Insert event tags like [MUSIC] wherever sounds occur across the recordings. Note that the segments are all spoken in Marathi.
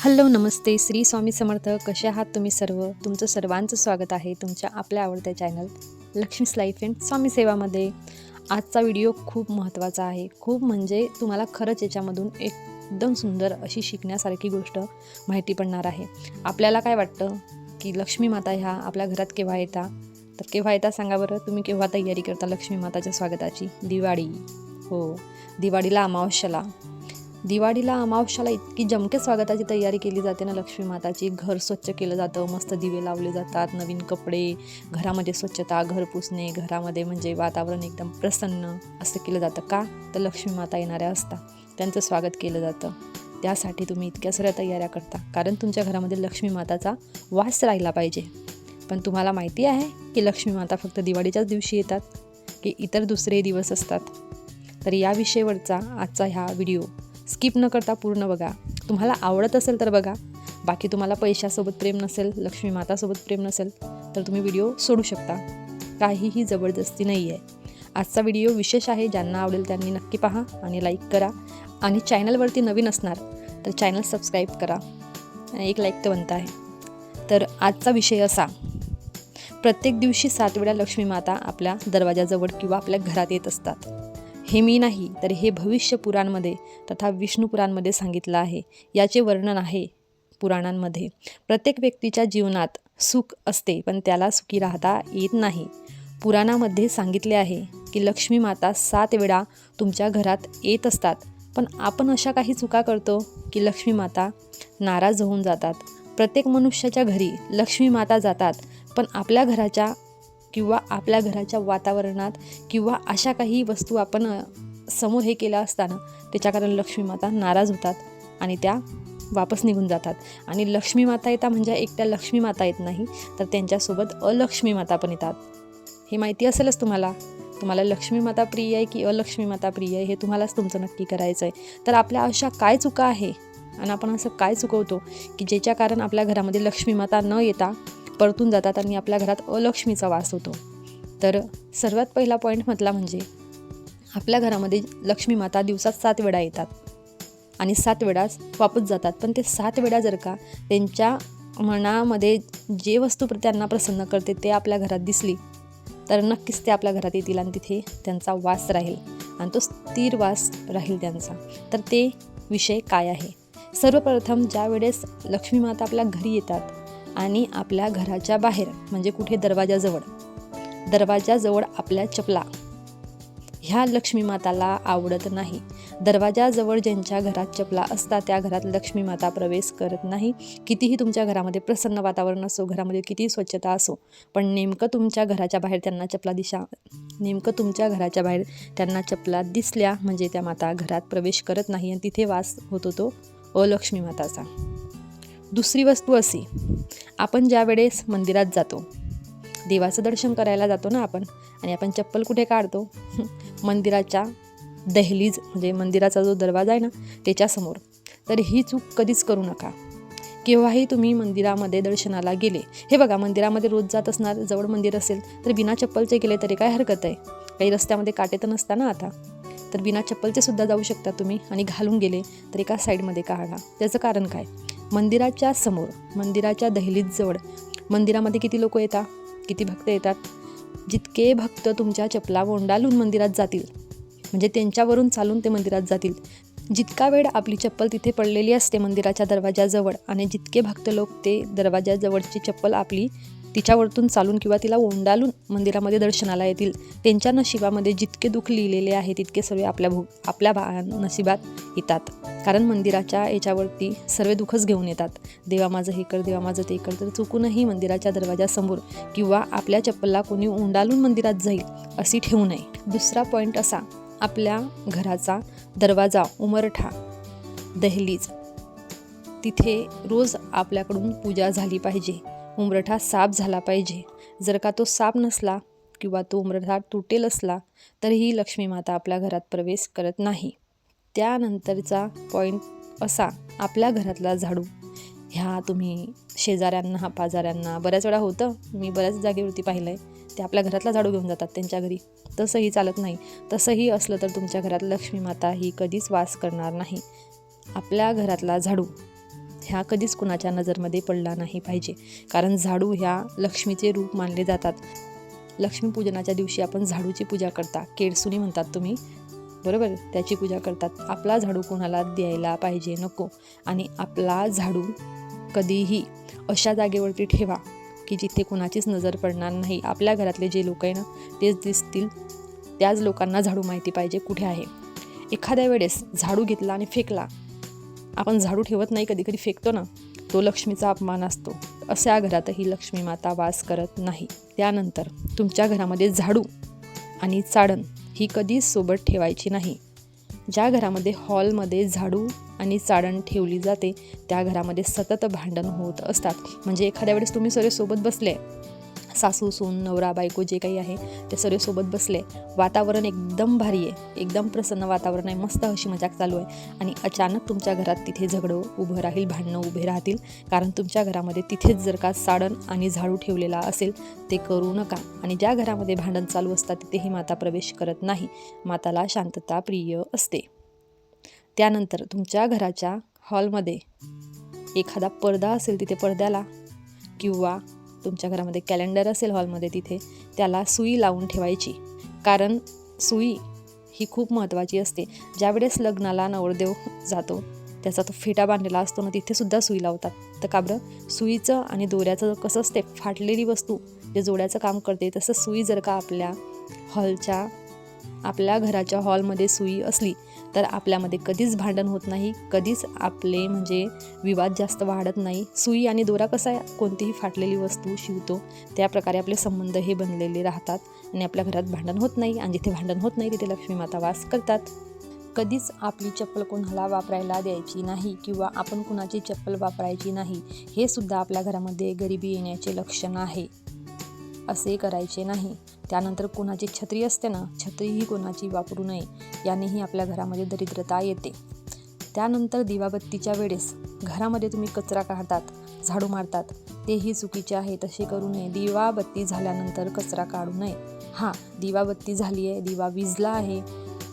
हॅलो नमस्ते. श्री स्वामी समर्थ कसे आहात तुम्ही सर्व? तुमचं सर्वांचं स्वागत आहे तुमच्या आपल्या आवडत्या channel Lakshmi's life and Swami सेवामध्ये. आजचा व्हिडिओ खूप महत्त्वाचा आहे. खूप म्हणजे तुम्हाला खरंच याच्यामधून एकदम सुंदर अशी शिकण्यासारखी गोष्ट माहिती पडणार आहे. आपल्याला काय वाटतं की लक्ष्मी माता ह्या आपल्या घरात केव्हा येता? तर केव्हा येता सांगा बरं. तुम्ही केव्हा तयारी करता लक्ष्मी माताच्या स्वागताची? दिवाळी. हो. दिवाळीला अमावस्याला. दिवाळीला अमावश्याला इतकी जमके स्वागताची तयारी केली जाते ना लक्ष्मी माताची. घर स्वच्छ केलं जातं मस्त दिवे लावले जातात नवीन कपडे घरामध्ये स्वच्छता घर पुसणे घरामध्ये म्हणजे वातावरण एकदम प्रसन्न असं केलं जातं का? तर लक्ष्मी माता येणाऱ्या असतात त्यांचं स्वागत केलं जातं. त्यासाठी तुम्ही इतक्या सगळ्या तयाऱ्या करता कारण तुमच्या घरामध्ये लक्ष्मी माताचा वास राहिला पाहिजे. पण तुम्हाला माहिती आहे की लक्ष्मी माता फक्त दिवाळीच्याच दिवशी येतात की इतर दुसरे दिवस असतात. तर या विषयावरचा आजचा ह्या व्हिडिओ स्किप न करता पूर्ण बघा. तुम्हाला आवडत असेल तर बघा. बाकी तुम्हाला पैशासोबत प्रेम नसेल लक्ष्मी मातासोबत प्रेम नसेल तर तुम्ही व्हिडिओ सोडू शकता. काहीही जबरदस्ती नाही आहे आजचा व्हिडिओ विशेष आहे ज्यांना आवडेल त्यांनी नक्की पहा आणि लाईक करा. आणि चॅनलवरती नवीन असणार तर चॅनल सबस्क्राईब करा. एक लाईक तर बनता आहे. तर आजचा विषय असा. प्रत्येक दिवशी सात वेळा लक्ष्मी माता आपल्या दरवाजाजवळ किंवा आपल्या घरात येत असतात. हे मी नाही तर हे भविष्य पुराणमध्ये तथा विष्णू पुराणमध्ये सांगितलं आहे. याचे वर्णन आहे पुराणांमध्ये. प्रत्येक व्यक्तीच्या जीवनात सुख असते पण त्याला सुखी राहता येत नाही. पुराणामध्ये सांगितले आहे की लक्ष्मी माता सात वेळा तुमच्या घरात येत असतात पण आपण अशा काही चुका करतो की लक्ष्मी माता नाराज होऊन जातात. प्रत्येक मनुष्याच्या घरी लक्ष्मी माता जातात पण आपल्या घराच्या किंवा आपल्या घराच्या वातावरणात किंवा अशा काही वस्तू आपण समोर हे केल्या असताना त्याच्या कारण लक्ष्मी माता नाराज होतात आणि त्या वापस निघून जातात. आणि लक्ष्मी माता येता म्हणजे एकट्या लक्ष्मी माता येत नाही तर त्यांच्यासोबत अलक्ष्मी माता पण येतात. हे माहिती असेलच तुम्हाला? तुम्हाला लक्ष्मी माता प्रिय आहे की अलक्ष्मी माता प्रिय आहे हे तुम्हालाच तुमचं नक्की करायचं आहे तर आपल्या अशा काय चुका आहे? आणि आपण असं काय चुकवतो की ज्याच्या कारण आपल्या घरामध्ये लक्ष्मी माता न येता परतून जातात आणि आपल्या घरात अलक्ष्मीचा वास होतो. तर सर्वात पहिला पॉईंट म्हटला म्हणजे आपल्या घरामध्ये लक्ष्मी माता दिवसात सात वेळा येतात. आणि सात वेळाच वापस जातात. पण ते सात वेळा जर का त्यांच्या मनामध्ये जे वस्तू प्र- त्यांना प्रसन्न करते ते आपल्या घरात दिसली तर नक्कीच ते आपल्या घरात येतील आणि तिथे त्यांचा वास राहील. आणि तो स्थिर वास राहील त्यांचा. तर ते विषय काय आहे? सर्वप्रथम ज्या वेळेस लक्ष्मी माता आपल्या घरी येतात आणि आपल्या घराच्या बाहेर म्हणजे कुठे? दरवाजाजवळ. दरवाजाजवळ आपल्या चपला. ह्या लक्ष्मी माताला आवडत नाही. दरवाजाजवळ ज्यांच्या घरात चपला असतात त्या घरात लक्ष्मी माता प्रवेश करत नाही. कितीही तुमच्या घरामध्ये प्रसन्न वातावरण असो घरामध्ये कितीही स्वच्छता असो पण नेमकं तुमच्या घराच्या बाहेर त्यांना चपला दिशा नेमकं तुमच्या घराच्या बाहेर त्यांना चपला दिसल्या म्हणजे त्या माता घरात प्रवेश करत नाही आणि तिथे वास होतो तो अलक्ष्मी माताचा. दुसरी वस्तू अशी आपण ज्या वेळेस मंदिरात जातो देवाचं दर्शन करायला जातो ना आपण आणि आपण चप्पल कुठे काढतो? [LAUGHS] मंदिराच्या दहलीज म्हणजे मंदिराचा जो दरवाजा आहे ना त्याच्यासमोर. तर ही चूक कधीच करू नका. केव्हाही तुम्ही मंदिरामध्ये दर्शनाला गेले हे बघा मंदिरामध्ये रोज जात असणार जवळ मंदिर असेल तर बिना चप्पलचे गेले तरी काय हरकत आहे? काही रस्त्यामध्ये काटे तर नसता ना आता. तर बिना चप्पलचे सुद्धा जाऊ शकता तुम्ही आणि घालून गेले तर एका साईडमध्ये काढा? त्याचं कारण काय? मंदिराच्या समोर मंदिराच्या दहलीजवळ मंदिरामध्ये किती लोक येतात? किती भक्त येतात? जितके भक्त तुमच्या चपला ओंडालून मंदिरात जातील म्हणजे त्यांच्यावरून चालून ते मंदिरात जातील. जितका वेळ आपली चप्पल तिथे पडलेली असते मंदिराच्या दरवाजाजवळ आणि जितके भक्त लोक ते दरवाजाजवळची चप्पल आपली तिच्यावरतून चालून किंवा तिला ओंडालून मंदिरामध्ये दर्शनाला येतील. त्यांच्या नशिबामध्ये जितके दुःख लिहिलेले आहे तितके सर्व आपल्या भो आपल्या बा नशिबात येतात. कारण मंदिराच्या याच्यावरती सर्व दुःखच घेऊन येतात. देवा माझं हे कर देवा माझं ते कर तर चुकूनही मंदिराच्या दरवाजासमोर किंवा आपल्या चप्पलला कोणी ओंडालून मंदिरात जाईल अशी ठेवू नये. दुसरा पॉईंट असा आपल्या घराचा दरवाजा उमरठा दहलीज. तिथे रोज आपल्याकडून पूजा झाली पाहिजे. उंबरठा साफ झाला पाहिजे. जर का तो साफ नसला किंवा तो उंबरठा तुटेल असला तरीही लक्ष्मी माता आपल्या घरात प्रवेश करत नाही. त्यानंतरचा पॉईंट असा आपल्या घरातला झाडू. ह्या तुम्ही शेजाऱ्यांना पाजाऱ्यांना बऱ्याच वेळा होतं. मी बऱ्याच जागेवरती पाहिलं आहे ते आपल्या घरातला झाडू घेऊन जातात त्यांच्या घरी. तसंही चालत नाही. तसंही असलं तर तुमच्या घरात लक्ष्मी माता ही कधीच वास करणार नाही. आपल्या घरातला झाडू. ह्या कधीच कुणाच्या नजरमध्ये पडला नाही पाहिजे. कारण झाडू ह्या लक्ष्मीचे रूप मानले जातात. लक्ष्मीपूजनाच्या दिवशी आपण झाडूची पूजा करता. केडसुनी म्हणतात तुम्ही. बरोबर? त्याची पूजा करतात. आपला झाडू कोणाला द्यायला पाहिजे नको. आणि आपला झाडू कधीही अशा जागेवरती ठेवा की जिथे कोणाचीच नजर पडणार नाही. आपल्या घरातले जे लोक आहे ना तेच दिसतील. त्याच लोकांना झाडू माहिती पाहिजे कुठे आहे. एखाद्या वेळेस झाडू घेतला आणि फेकला. आपण झाडू ठेवत नाही कधी कधी फेकतो ना तो लक्ष्मीचा अपमान असतो. अशा घरातही लक्ष्मी माता वास करत नाही. त्यानंतर तुमच्या घरामध्ये झाडू आणि चाळण ही कधीच सोबत ठेवायची नाही. ज्या घरामध्ये हॉलमध्ये झाडू आणि चाळण ठेवली जाते त्या घरामध्ये सतत भांडण होत असतात. म्हणजे एखाद्या वेळेस तुम्ही सर्व सोबत बसले सासू सून नवरा बायको जे काही आहे ते सर्व सोबत बसले. वातावरण एकदम भारी आहे. एकदम प्रसन्न वातावरण आहे. मस्त अशी मजाक चालू आहे. आणि अचानक तुमच्या घरात तिथे झगडं उभं राहील भांडणं उभे राहतील. कारण तुमच्या घरामध्ये तिथेच जर का साडण आणि झाडू ठेवलेला असेल ते करू नका. आणि ज्या घरामध्ये भांडण चालू असतात तिथेही माता प्रवेश करत नाही. माताला शांतता प्रिय असते. त्यानंतर तुमच्या घराच्या हॉलमध्ये एखादा पडदा असेल तिथे पडद्याला किंवा तुमच्या घरामध्ये कॅलेंडर असेल हॉलमध्ये तिथे त्याला सुई लावून ठेवायची. कारण सुई ही खूप महत्त्वाची असते. ज्यावेळेस लग्नाला नवरदेव जातो त्याचा तो फेटा बांधलेला असतो ना तिथेसुद्धा सुई लावतात. तर का बरं? सुईचं आणि दोऱ्याचं कसं असते? फाटलेली वस्तू जे जोड्याचं काम करते तसं सुई जर का आपल्या हॉलच्या आपल्या घराच्या हॉलमध्ये सुई असली तर आपल्यामध्ये कधीच भांडण होत नाही कधीच आपले म्हणजे विवाद जास्त वाढत नाही. सुई आणि दोरा कसा आहे कोणतीही फाटलेली वस्तू शिवतो त्या प्रकारे आपले संबंध हे बनलेले राहतात आणि आपल्या घरात भांडण होत नाही आणि जिथे भांडण होत नाही तिथे लक्ष्मी माता वास करतात. कधीच आपली चप्पल कोणाला वापरायला द्यायची नाही किंवा आपण कुणाची चप्पल वापरायची नाही हे सुद्धा आपल्या घरामध्ये गरिबी येण्याचे लक्षण आहे. असे करायचे नाही. त्यानंतर कोणाची छत्री असते ना छत्रीही कोणाची वापरू नये यानेही आपल्या घरामध्ये दरिद्रता येते. त्यानंतर दिवाबत्तीच्या वेळेस घरामध्ये तुम्ही कचरा काढतात झाडू मारतात. तेही चुकीचे आहे तसे करू नये. दिवाबत्ती झाल्यानंतर कचरा काढू नये. हां दिवाबत्ती झाली आहे दिवा विजला आहे.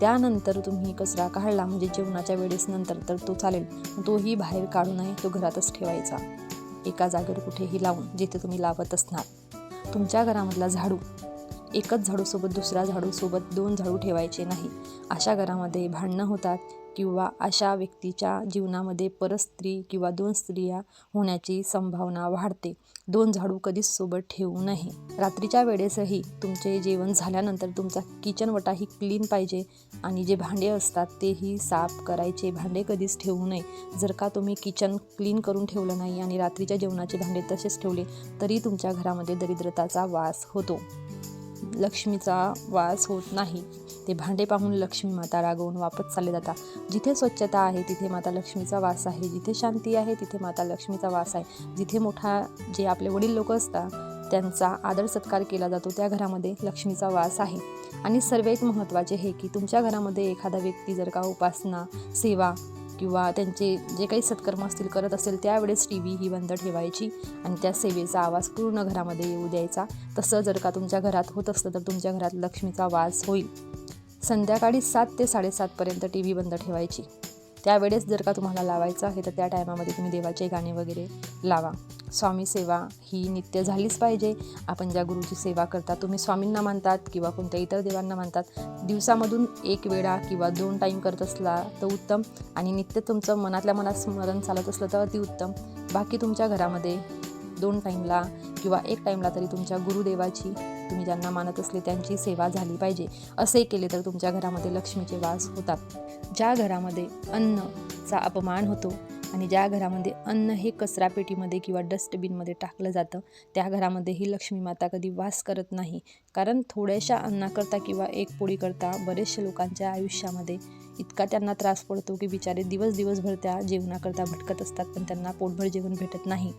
त्यानंतर तुम्ही कचरा काढला म्हणजे जेवणाच्या वेळेस नंतर तर तो चालेल. तोही बाहेर काढू नये तो घरातच ठेवायचा. एका जागेवर कुठेही लावून जिथे तुम्ही लावत असणार. तुमच्या घरामधला झाडू. एकच झाडूसोबत दुसऱ्या झाडूसोबत दोन झाडू ठेवायचे नाही. अशा घरामध्ये भांडणं होतात. किंवा अशा व्यक्तीच्या जीवनामध्ये परस्त्री किंवा दोन स्त्रिया होण्याची संभावना वाढते. दोन झाडू कधीच सोबत ठेवू नये. रात्रीच्या वेळेसही तुमचे जेवण झाल्यानंतर तुमचा किचन वटाही क्लीन पाहिजे आणि जे भांडे असतात तेही साफ करायचे. भांडे कधीच ठेवू नये. जर का तुम्ही किचन क्लीन करून ठेवलं नाही आणि रात्रीच्या जेवणाचे भांडे तसेच ठेवले तरी तुमच्या घरामध्ये दरिद्रताचा वास होतो. लक्ष्मीचा वास होत नाही. ते भांडे पाहून लक्ष्मी माता रागवून वापस चालले जातात. जिथे स्वच्छता आहे तिथे माता लक्ष्मीचा वास आहे. जिथे शांती आहे तिथे माता लक्ष्मीचा वास आहे. जिथे मोठा जे आपले वडील लोक असतात त्यांचा आदर सत्कार केला जातो त्या घरामध्ये लक्ष्मीचा वास आहे. आणि सर्व एक महत्त्वाचे हे की तुमच्या घरामध्ये एखादा व्यक्ती जर का उपासना सेवा किंवा त्यांचे जे काही सत्कर्म असतील करत असेल त्यावेळेस टी व्ही ही बंद ठेवायची आणि त्या सेवेचा आवाज पूर्ण घरामध्ये येऊ द्यायचा. तसं जर का तुमच्या घरात होत असतं तर तुमच्या घरात लक्ष्मीचा वास होईल. संध्याकाळी सात ते साडेसातपर्यंत टी व्ही बंद ठेवायची. त्यावेळेस जर का तुम्हाला लावायचं आहे तर त्या टायमामध्ये तुम्ही देवाचे गाणे वगैरे लावा. स्वामी सेवा ही नित्य झालीच पाहिजे. आपण ज्या गुरुची सेवा करता तुम्ही स्वामींना मानतात किंवा कोणत्या इतर देवांना मानतात. दिवसामधून एक वेळा किंवा दोन टाईम करत असला तर उत्तम आणि नित्य तुमचं मनातल्या मनात स्मरण चालत असलं तर अतिउत्तम बाकी तुमच्या घरामध्ये दोन टाईमला किंवा एक टाईमला तरी तुमच्या गुरुदेवाची तुम्ही ज्यांना मानत असले त्यांची सेवा झाली पाहिजे. असे केले तर तुमच्या घरामध्ये लक्ष्मीचे वास होतात. ज्या घरामध्ये अन्नचा अपमान होतो आणि ज्या घरामध्ये अन्न हे कचरापेटीमध्ये किंवा डस्टबिनमध्ये टाकलं जातं त्या घरामध्येही लक्ष्मी माता कधी वास करत नाही. कारण थोड्याशा अन्नाकरता किंवा एक पोळीकरता बरेचशा लोकांच्या आयुष्यामध्ये इतका त्यांना त्रास पडतो की बिचारे दिवस दिवसभर त्या जेवणाकरता भटकत असतात पण त्यांना पोटभर जेवण भेटत नाही.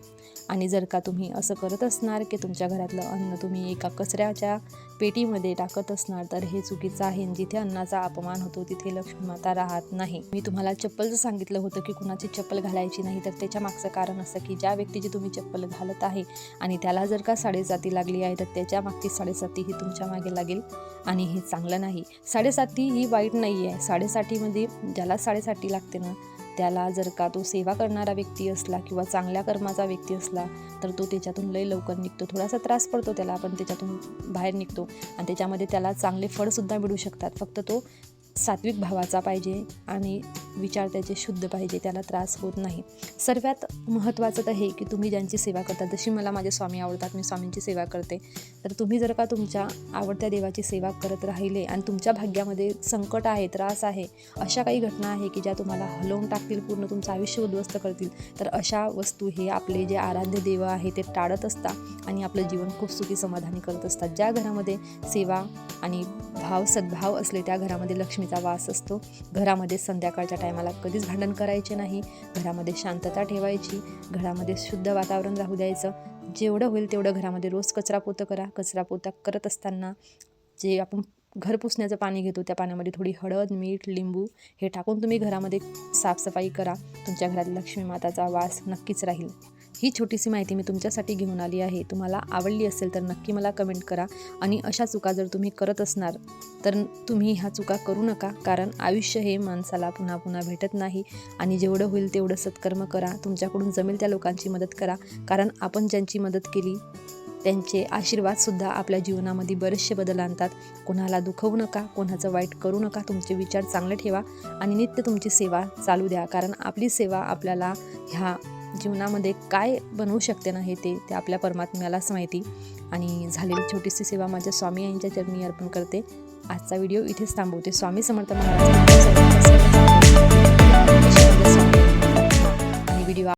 आणि जर का तुम्ही असं करत असणार की तुमच्या घरातलं अन्न तुम्ही एका कचऱ्याच्या पेटीमध्ये टाकत असणार तर हे चुकीचं आहे. जिथे अन्नाचा अपमान होतो तिथे लक्ष्मी माता राहत नाही. मी तुम्हाला चप्पलचं सांगितलं होतं की कुणाची चप्पल घालायची नाही तर त्याच्या मागचं कारण असं की ज्या व्यक्तीची तुम्ही चप्पल घालत आहे आणि त्याला जर का साडेसाती लागली आहे तर त्याच्या मागची साडेसाती ही तुमच्या मागे लागेल. आणि हे चांगलं नाही. साडेसाती ही वाईट नाही आहे साडेसातीमध्ये ज्याला साडेसाती लागते ना त्याला जर का तो सेवा करणारा व्यक्ती असला किंवा चांगल्या कर्माचा व्यक्ती असला तर तो त्याच्यातून लय लवकर निघतो. थोडासा त्रास पडतो त्याला पण त्याच्यातून बाहेर निघतो. आणि त्याच्यामध्ये त्याला चांगले फळसुद्धा मिळू शकतात. फक्त तो सात्विक भावाचा पाहिजे आणि विचार त्याचे शुद्ध पाहिजे त्याला त्रास होत नाही. सर्वात महत्त्वाचं तर हे की तुम्ही ज्यांची सेवा करता जशी मला माझे स्वामी आवडतात मी स्वामींची सेवा करते. तर तुम्ही जर का तुमच्या आवडत्या देवाची सेवा करत राहिले आणि तुमच्या भाग्यामध्ये संकट आहे त्रास आहे अशा काही घटना आहे की ज्या तुम्हाला हलवून टाकतील पूर्ण तुमचं आयुष्य उद्ध्वस्त करतील तर अशा वस्तू हे आपले जे आराध्य देव आहे ते टाळत असतात आणि आपलं जीवन खूप सुखी समाधानी करत असतात ज्या घरामध्ये सेवा आणि भाव सद्भाव असले त्या घरामध्ये लक्ष्मी लक्ष्मीचा वास असतो. घरामध्ये संध्याकाळच्या टायमाला कधीच भांडण करायचे नाही. घरामध्ये शांतता ठेवायची. घरामध्ये शुद्ध वातावरण राहू द्यायचं. जेवढं होईल तेवढं घरामध्ये रोज कचरा पोतं करा. कचरा पोता करत असताना जे आपण घर पुसण्याचं पाणी घेतो त्या पाण्यामध्ये थोडी हळद मीठ लिंबू हे टाकून तुम्ही घरामध्ये साफसफाई करा. तुमच्या घरात लक्ष्मी माताचा वास नक्कीच राहील. ही छोटीशी माहिती मी तुमच्यासाठी घेऊन आली आहे. तुम्हाला आवडली असेल तर नक्की मला कमेंट करा. आणि अशा चुका जर तुम्ही करत असणार तर तुम्ही ह्या चुका करू नका. कारण आयुष्य हे माणसाला पुन्हा पुन्हा भेटत नाही. आणि जेवढं होईल तेवढं सत्कर्म करा. तुमच्याकडून जमेल त्या लोकांची मदत करा. कारण आपण ज्यांची मदत केली त्यांचे आशीर्वादसुद्धा आपल्या जीवनामध्ये बरेचसे बदल आणतात. कोणाला दुखवू नका कोणाचं वाईट करू नका. तुमचे विचार चांगले ठेवा. आणि नित्य तुमची सेवा चालू द्या. कारण आपली सेवा आपल्याला ह्या जीवनामध्ये काय बनवू शकते ना हे ते ते आपल्या परमात्म्यालाच माहिती. आणि झालेली छोटीशी सेवा माझ्या स्वामी यांच्या चरणी अर्पण करते. आजचा व्हिडिओ इथेच थांबवते. स्वामी समर्थ महाराज. आणि व्हिडिओ